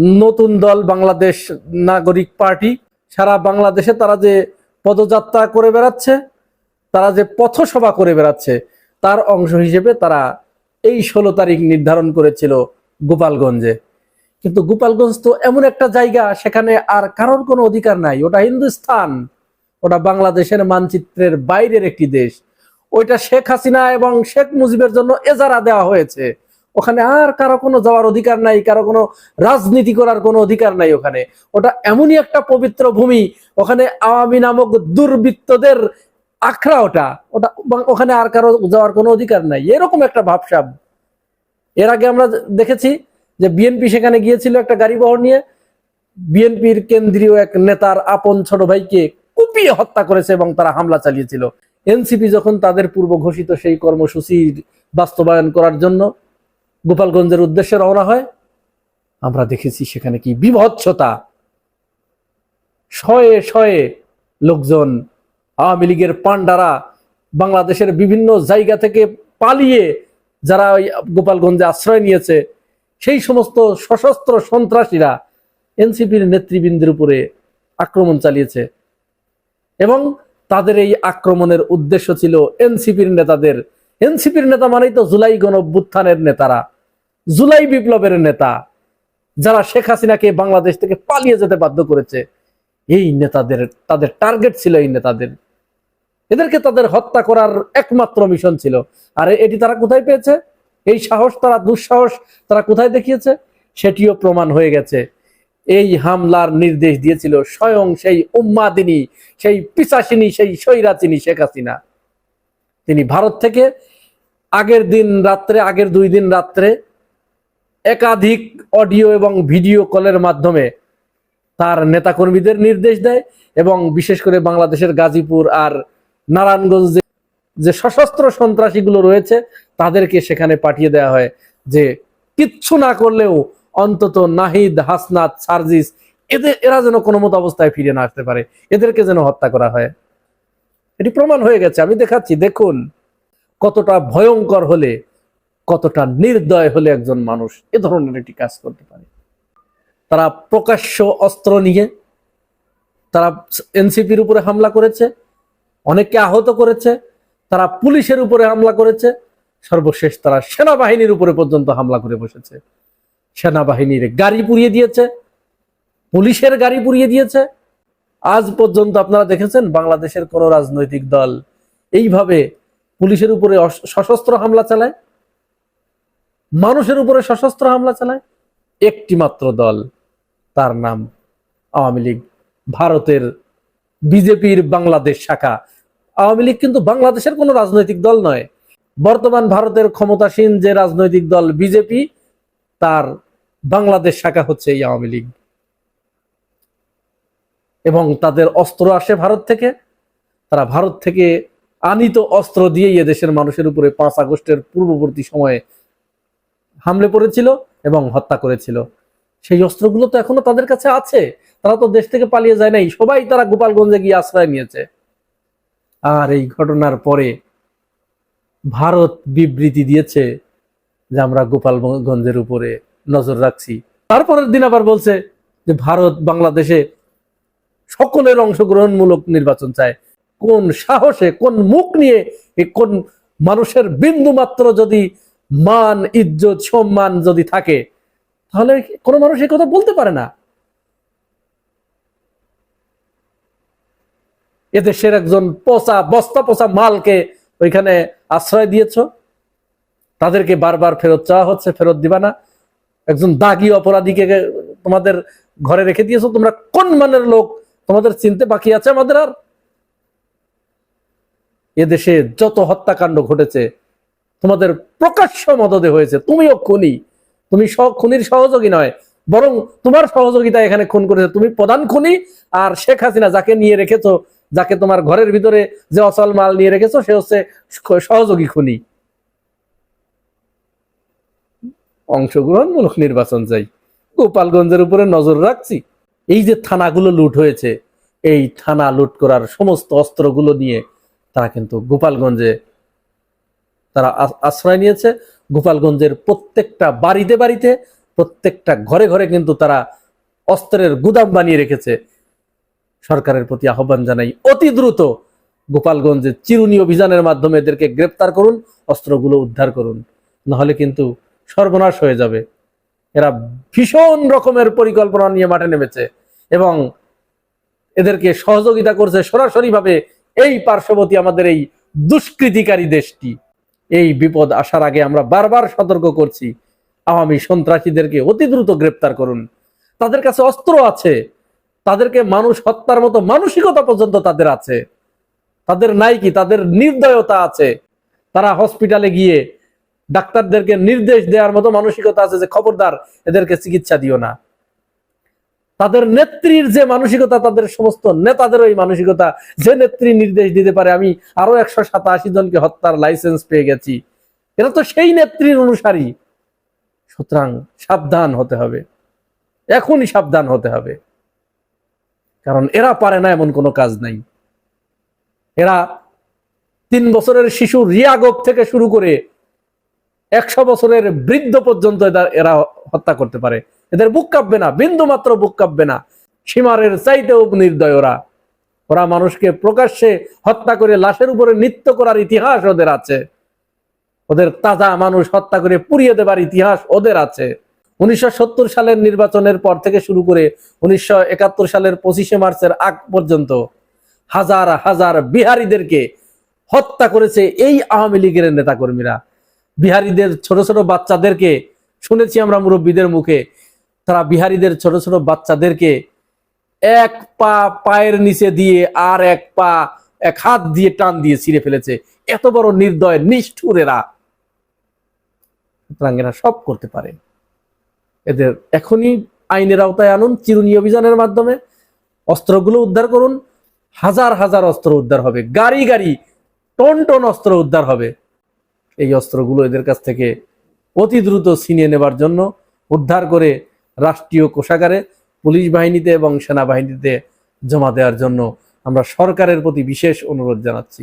নতুন দল বাংলাদেশ নাগরিক পার্টি। সারা বাংলাদেশে তারা যে পদযাত্রা করে বেড়াচ্ছে, তারা যে পথসভা করে বেড়াচ্ছে, তার অংশ হিসেবে তারা এই ষোলো তারিখ নির্ধারণ করেছিল গোপালগঞ্জে। কিন্তু গোপালগঞ্জ তো এমন একটা জায়গা, সেখানে আর কারোর কোনো অধিকার নাই। ওটা হিন্দুস্তান ওটা বাংলাদেশের মানচিত্রের বাইরের একটি দেশ। ওইটা শেখ হাসিনা এবং শেখ মুজিবের জন্য এজারা দেওয়া হয়েছে। ওখানে আর কারও কোনো যাওয়ার অধিকার নাই, কারও কোনো রাজনীতি করার কোনো অধিকার নাই ওখানে। ওটা এমনই একটা পবিত্র ভূমি, ওখানে আওয়ামী নামক দুর্বৃত্তদের আখড়া ওটা। ওটা ওখানে আর কারও যাওয়ার কোনো অধিকার নাই। এরকম একটা ভাবসাব। এর আগে আমরা দেখেছি যে বিএনপি সেখানে গিয়েছিল একটা গাড়ি বহর নিয়ে। বিএনপির কেন্দ্রীয় এক নেতার আপন ছোট ভাইকে কুপিয়ে হত্যা করেছে এবং তারা হামলা চালিয়েছিল। এনসিপি যখন তাদের পূর্ব ঘোষিত সেই কর্মসূচির বাস্তবায়ন করার জন্য গোপালগঞ্জের উদ্দেশ্যে রওনা হয়। আমরা দেখেছি সেখানে কি বিভৎসতা। শয়ে শয়ে লোকজন, আওয়ামী লীগের পান্ডারা বাংলাদেশের বিভিন্ন জায়গা থেকে পালিয়ে যারা ওই গোপালগঞ্জে আশ্রয় নিয়েছে, সেই সমস্ত সশস্ত্র সন্ত্রাসীরা এনসিপির নেতৃবৃন্দের উপরে আক্রমণ চালিয়েছে। এবং তাদের এই আক্রমণের উদ্দেশ্য ছিল এনসিপির নেতাদের এনসিপির নেতা মানেই তো জুলাই গণভ্যুত্থানের নেতারা, জুলাই বিপ্লবের নেতা, যারা শেখ হাসিনাকে বাংলাদেশ থেকে পালিয়ে যেতে বাধ্য করেছে। এই নেতাদের, তাদের টার্গেট ছিল এই নেতাদের। এদেরকে তাদের হত্যা করার একমাত্র মিশন ছিল। আর এটি তারা কোথায় পেয়েছে? এই সাহস, তারা দুঃসাহস তারা কোথায় দেখিয়েছে? সেটিও প্রমাণ হয়ে গেছে। এই হামলার নির্দেশ দিয়েছিল স্বয়ং সেই উম্মাদিনী, সেই পিসাসিনী সেই সৈরাচিনী শেখ হাসিনা। তিনি ভারত থেকে আগের দিন রাত্রে, আগের দুই দিন রাত্রে একাধিক অডিও এবং ভিডিও কলের মাধ্যমে তার নেতাকর্মীদের নির্দেশ দেয় এবং বিশেষ করে বাংলাদেশের গাজীপুর আর নারায়ণগঞ্জ যে- সশস্ত্র সন্ত্রাসীগুলো রয়েছে, তাদেরকে সেখানে পাঠিয়ে দেওয়া হয় যে কিচ্ছু না করলেও অন্তত নাহিদ, হাসনাত, সার্জিস, এদের, এরা যেন কোনো মতো অবস্থায় ফিরে না আসতে পারে। এদেরকে যেন হত্যা করা হয়। এটি প্রমাণ হয়ে গেছে। আমি দেখাচ্ছি, দেখুন কতটা ভয়ঙ্কর হলে, কতটা নির্দয় হলে একজন মানুষ এ ধরনের একটি কাজ করতে পারে। তারা প্রকাশ্য অস্ত্র নিয়ে, তারা এনসিপির উপরে হামলা করেছে, অনেককে আহত করেছে, তারা পুলিশের উপরে হামলা করেছে, সর্বশেষ তারা সেনাবাহিনীর উপরে পর্যন্ত হামলা করে বসেছে। সেনাবাহিনীর গাড়ি পুড়িয়ে দিয়েছে, পুলিশের গাড়ি পুড়িয়ে দিয়েছে আজ পর্যন্ত আপনারা দেখেছেন বাংলাদেশের কোন রাজনৈতিক দল এইভাবে পুলিশের উপরে সশস্ত্র হামলা চালায়? মানুষের উপরে সশস্ত্র হামলা চালায়? একটি মাত্র দল, তার নাম আওয়ামী লীগ, ভারতের বিজেপির বাংলাদেশ শাখা। আওয়ামী লীগ কিন্তু বাংলাদেশের কোনো রাজনৈতিক দল নয়। বর্তমান ভারতের ক্ষমতাসীন যে রাজনৈতিক দল বিজেপি, তার বাংলাদেশ শাখা হচ্ছে এই আওয়ামী লীগ। এবং তাদের অস্ত্র আসে ভারত থেকে। তারা ভারত থেকে আনিত অস্ত্র দিয়েই এদেশের মানুষের উপরে পাঁচ আগস্টের পূর্ববর্তী সময়ে হামলে পড়েছিল এবং হত্যা করেছিল। সেই অস্ত্রগুলো তো এখনও তাদের কাছে আছে। তারা তো দেশ থেকে পালিয়ে যায় নাই। সবাই তারা গোপালগঞ্জে গিয়ে আশ্রয় নিয়েছে। আর এই ঘটনার পরে ভারত বিবৃতি দিয়েছে যে আমরা গোপালগঞ্জের উপরে নজর রাখছি। তারপরের দিন আবার বলছে যে ভারত বাংলাদেশে সকলের অংশগ্রহণমূলক নির্বাচন চায়। কোন সাহসে, কোন মুখ নিয়ে কোন মানুষের বিন্দু মাত্র যদি মান, ইজ্জত, সম্মান যদি থাকে, তাহলে কোনো মানুষ এই কথা বলতে পারে না। এদেশের একজন পচা, বস্তা পচা মালকে ওইখানে আশ্রয় দিয়েছ। তাদেরকে বারবার ফেরত চাওয়া হচ্ছে, ফেরত দিবা না। একজন দাগি অপরাধীকে তোমাদের ঘরে রেখে দিয়েছ। তোমরা কোন মানের লোক তোমাদের চিনতে বাকি আছে আমাদের আর? এদেশে যত হত্যাকাণ্ড ঘটেছে, তোমাদের প্রকাশ্য মদদে হয়েছে। তুমিও খুনি। তুমি খুনির সহযোগী নয়, বরং তোমার সহযোগিতা এখানে খুন করেছে। তুমি প্রধান খুনি, আর শেখ হাসিনা যাকে নিয়ে রেখেছো, যাকে তোমার ঘরের ভিতরে যে অচল মাল নিয়ে রেখেছো, সে হচ্ছে সহযোগী খুনি। অংশগ্রহণমূলক নির্বাচন চাই। গোপালগঞ্জের উপরে নজর রাখছি। এই যে থানাগুলো লুট হয়েছে, এই থানা লুট করার সমস্ত অস্ত্রগুলো নিয়ে তারা কিন্তু গোপালগঞ্জে তারা আশ্রয় নিয়েছে। গোপালগঞ্জের প্রত্যেকটা বাড়িতে বাড়িতে, প্রত্যেকটা ঘরে ঘরে কিন্তু তারা অস্ত্রের গুদাম বানিয়ে রেখেছে। সরকারের প্রতি আহ্বান জানাই অতি দ্রুত গোপালগঞ্জে চিরুনি অভিযানের মাধ্যমে এদেরকে গ্রেপ্তার করুন, অস্ত্রগুলো উদ্ধার করুন। নাহলে কিন্তু সর্বনাশ হয়ে যাবে। এরা ভীষণ রকমের পরিকল্পনা নিয়ে মাঠে নেমেছে। এবং এদেরকে সহযোগিতা করছে সরাসরিভাবে এই পার্শ্ববর্তী আমাদের এই দুষ্কৃতিকারী দেশটি। এই বিপদ আসার আগে আমরা বারবার সতর্ক করছি। আওয়ামী সন্ত্রাসীদেরকে অতি দ্রুত গ্রেপ্তার করুন। তাদের কাছে অস্ত্র আছে। তাদেরকে মানুষ হত্যার মতো মানসিকতা পর্যন্ত তাদের আছে। তাদের নাই কি? তাদের নির্দয়তা আছে। তারা হসপিটালে গিয়ে ডাক্তারদেরকে নির্দেশ দেওয়ার মতো মানসিকতা আছে যে খবরদার, এদেরকে চিকিৎসা দিও না। তাদের নেত্রীর যে মানসিকতা, তাদের সমস্ত নেতাদের ওই মানসিকতা, যে নেত্রী নির্দেশ দিতে পারে, আমি আরও একশো সাতাশি জনকে হত্যার লাইসেন্স পেয়ে গেছি। এরা তো সেই নেত্রীর অনুসারী। সুতরাং সাবধান হতে হবে। এখনই সাবধান হতে হবে। কারণ এরা পারে না এমন কোনো কাজ নাই। এরা তিন বছরের শিশু রিয়াগব থেকে শুরু করে একশো বছরের বৃদ্ধ পর্যন্ত এরা- হত্যা করতে পারে। এদের বুক কাঁপবে না, বিন্দু মাত্র বুক কাঁপবে না। সীমারের চাইতেও নির্দয় ওরা। ওরা মানুষকে প্রকাশ্যে হত্যা করে লাশের উপরে নৃত্য করার ইতিহাস ওদের আছে। ওদের তাজা মানুষ হত্যা করে পুড়িয়ে দেবার ইতিহাস ওদের আছে। উনিশশো সত্তর সালের নির্বাচনের পর থেকে শুরু করে উনিশশো একাত্তর সালের পঁচিশে মার্চের আগ পর্যন্ত হাজার হাজার বিহারীদেরকে হত্যা করেছে এই আওয়ামী লীগের নেতাকর্মীরা। বিহারীদের, ছোট ছোট বাচ্চাদেরকে, শুনেছি আমরা মুরব্বীদের মুখে, তারা বিহারীদের ছোট ছোট বাচ্চাদেরকে এক পা পায়ের নিচে দিয়ে আর এক পা, এক হাত দিয়ে টান দিয়ে ছিঁড়ে ফেলেছে। এত বড় নির্দয় নিষ্ঠুর এরা সুতরাং এরা সব করতে পারে। এদের এখনই আইনের আওতায় আনুন, চিরুনি অভিযানের মাধ্যমে। অস্ত্রগুলো উদ্ধার করুন। হাজার হাজার অস্ত্র উদ্ধার হবে। গাড়ি গাড়ি, টন টন অস্ত্র উদ্ধার হবে। এই অস্ত্রগুলো এদের কাছ থেকে অতি দ্রুত ছিনিয়ে নেবার জন্য উদ্ধার করে রাষ্ট্রীয় কোষাগারে, পুলিশ বাহিনীতে এবং সেনাবাহিনীতে জমা দেওয়ার জন্য আমরা সরকারের প্রতি বিশেষ অনুরোধ জানাচ্ছি।